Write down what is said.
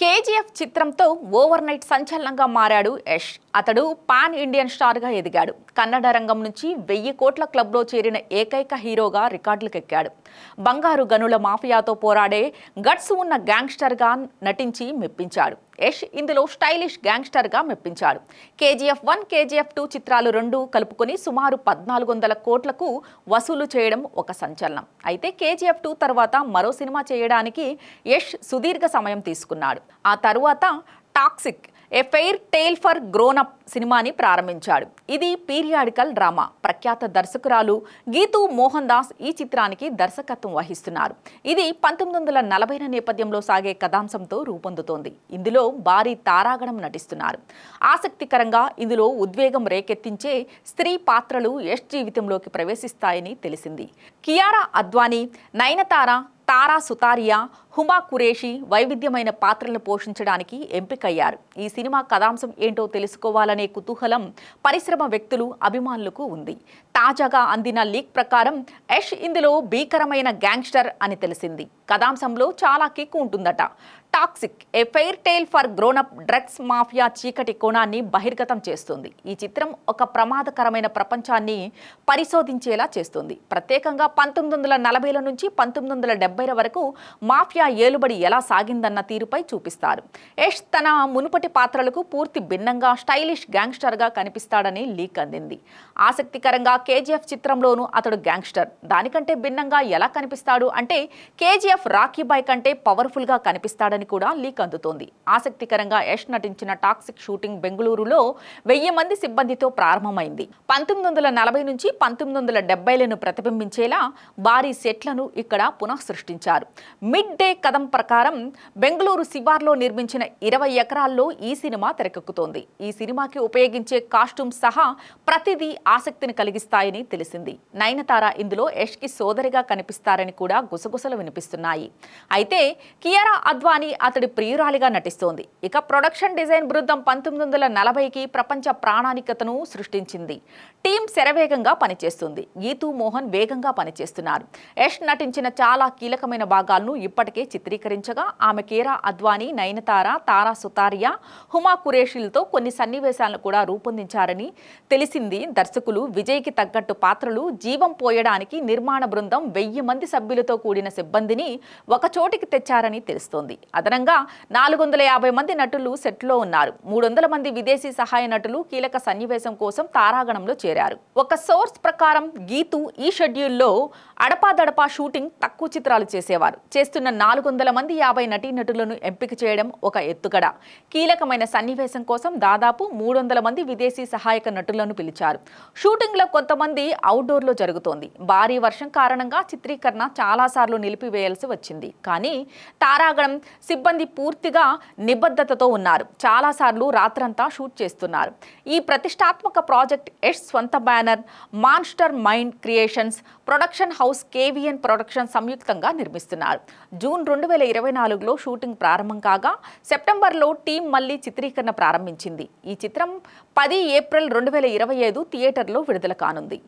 KGF చిత్రంతో over night సంచలనంగా మారాడు యష్. అతడు పాన్ ఇండియన్ స్టార్గా ఎదిగాడు. కన్నడ రంగం నుంచి వెయ్యి కోట్ల క్లబ్లో చేరిన ఏకైక హీరోగా రికార్డులకెక్కాడు. బంగారు గనుల మాఫియాతో పోరాడే గట్స్ ఉన్న గ్యాంగ్స్టర్గా నటించి మెప్పించాడు. యష్ ఇందులో స్టైలిష్ గ్యాంగ్స్టర్గా మెప్పించాడు. కేజీఎఫ్ వన్ కేజీఎఫ్ టూ చిత్రాలు రెండు కలుపుకొని సుమారు పద్నాలుగు వందల కోట్లకు వసూలు చేయడం ఒక సంచలనం. అయితే కేజీఎఫ్ టూ తర్వాత మరో సినిమా చేయడానికి యష్ సుదీర్ఘ సమయం తీసుకున్నాడు. ఆ తరువాత toxic a fairy tale for grown up సినిమాని ప్రారంభించాడు. ఇది పీరియాడికల్ డ్రామా. ప్రఖ్యాత దర్శకురాలు గీతూ మోహన్ దాస్ ఈ చిత్రానికి దర్శకత్వం వహిస్తున్నారు. ఇది పంతొమ్మిది వందల నలభైల నేపథ్యంలో సాగే కథాంశంతో రూపొందుతోంది. ఇందులో భారీ తారాగణం నటిస్తున్నారు. ఆసక్తికరంగా ఇందులో ఉద్వేగం రేకెత్తించే స్త్రీ పాత్రలు యష్ జీవితంలోకి ప్రవేశిస్తాయని తెలిసింది. కియారా అద్వానీ నయనతార తారా సుతారియా హుమా కురేషి వైవిధ్యమైన పాత్రలు పోషించడానికి ఎంపికయ్యారు. ఈ సినిమా కథాంశం ఏంటో తెలుసుకోవాలనే కుతూహలం పరిశ్రమ వ్యక్తులు అభిమానులకు ఉంది. తాజాగా అందిన లీక్ ప్రకారం యష్ ఇందులో భీకరమైన గ్యాంగ్స్టర్ అని తెలిసింది. కథాంశంలో చాలా కిక్ ఉంటుందట. Toxic a fairy tale for grown up drugs mafia చీకటి కోణాన్ని బహిర్గతం చేస్తుంది. ఈ చిత్రం ఒక ప్రమాదకరమైన ప్రపంచాన్ని పరిశోధించేలా చేస్తుంది. ప్రత్యేకంగా పంతొమ్మిది వందల నలభైల నుంచి పంతొమ్మిది వందల డెబ్బైల వరకు మాఫియా ఏలుబడి ఎలా సాగిందన్న తీరుపై చూపిస్తారు. యష్ తన మునుపటి పాత్రలకు పూర్తి భిన్నంగా స్టైలిష్ గ్యాంగ్స్టర్గా కనిపిస్తాడని లీక్ అందింది. ఆసక్తికరంగా కేజీఎఫ్ చిత్రంలోనూ అతడు గ్యాంగ్స్టర్. దానికంటే భిన్నంగా ఎలా కనిపిస్తాడు అంటే కేజీఎఫ్ రాఖీ బాయ్ కంటే పవర్ఫుల్గా కనిపిస్తాడని కూడా లీక్ అందుతోంది. ఆసక్తికరంగా యష్ నటించిన టాక్సిక్ షూటింగ్ బెంగళూరులో వెయ్యి మంది సిబ్బందితో ప్రారంభమైంది. పంతొమ్మిది వందల నలభై నుంచి పంతొమ్మిది వందల డెబ్బైలను ప్రతిబింబించేలా భారీ సెట్లను ఇక్కడ పునఃసృష్టించారు. మిడ్ డే కథం ప్రకారం బెంగళూరు శివార్లో నిర్మించిన ఇరవై ఎకరాల్లో ఈ సినిమా తెరకెక్కుతోంది. ఈ సినిమాకి ఉపయోగించే కాస్ట్యూమ్స్ సహా ప్రతిదీ ఆసక్తిని కలిగిస్తాయని తెలిసింది. నయనతార ఇందులో యష్కి సోదరిగా కనిపిస్తారని కూడా గుసగుసలు వినిపిస్తున్నాయి. అయితే కియారా అద్వానీ అతడి ప్రియురాలిగా నటిస్తోంది. ఇక ప్రొడక్షన్ డిజైన్ బృందం పంతొమ్మిది వందల నలభైకి ప్రపంచ ప్రాణానికతను సృష్టించింది. టీం శరవేగంగా పనిచేస్తుంది. గీతూ మోహన్ వేగంగా పనిచేస్తున్నారు. యష్ నటించిన చాలా కీలకమైన భాగాలను ఇప్పటికే చిత్రీకరించగా ఆమె కీరా అద్వానీ నయనతార తారా సుతారియా హుమా కురేషిలతో కొన్ని సన్నివేశాలను కూడా రూపొందించారని తెలిసింది. దర్శకులు విజయ్కి తగ్గట్టు పాత్రలు జీవం పోయడానికి నిర్మాణ బృందం వెయ్యి మంది సభ్యులతో కూడిన సిబ్బందిని ఒక చోటికి తెచ్చారని తెలుస్తోంది. అదనంగా నాలుగు వందల యాభై మంది నటులు సెట్లో ఉన్నారు. మూడు వందల మంది విదేశీ సహాయ నటులు కీలక సన్నివేశం కోసం తారాగణంలో చేరారు. ఒక సోర్స్ ప్రకారం గీతు ఈ షెడ్యూల్లో అడపాదడపా షూటింగ్ తక్కువ చిత్రాలు చేసేవారు. చేస్తున్న నాలుగు వందల మంది యాభై నటీనటులను ఎంపిక చేయడం ఒక ఎత్తుగడ. కీలకమైన సన్నివేశం కోసం దాదాపు మూడు వందల మంది విదేశీ సహాయక నటులను పిలిచారు. షూటింగ్లో కొంతమంది అవుట్డోర్లో జరుగుతోంది. భారీ వర్షం కారణంగా చిత్రీకరణ చాలాసార్లు నిలిపివేయాల్సి వచ్చింది. కానీ తారాగణం సిబ్బంది పూర్తిగా నిబద్ధతతో ఉన్నారు. చాలాసార్లు రాత్రంతా షూట్ చేస్తున్నారు. ఈ ప్రతిష్టాత్మక ప్రాజెక్ట్ ఎస్ స్వంత banner monster mind creations production house KVN production సంయుక్తంగా నిర్మిస్తున్నారు. జూన్ రెండు వేల ఇరవై నాలుగులో షూటింగ్ ప్రారంభం కాగా సెప్టెంబర్లో టీం మళ్ళీ చిత్రీకరణ ప్రారంభించింది. ఈ చిత్రం పది ఏప్రిల్ రెండు వేల ఇరవై ఐదు థియేటర్లో విడుదల కానుంది.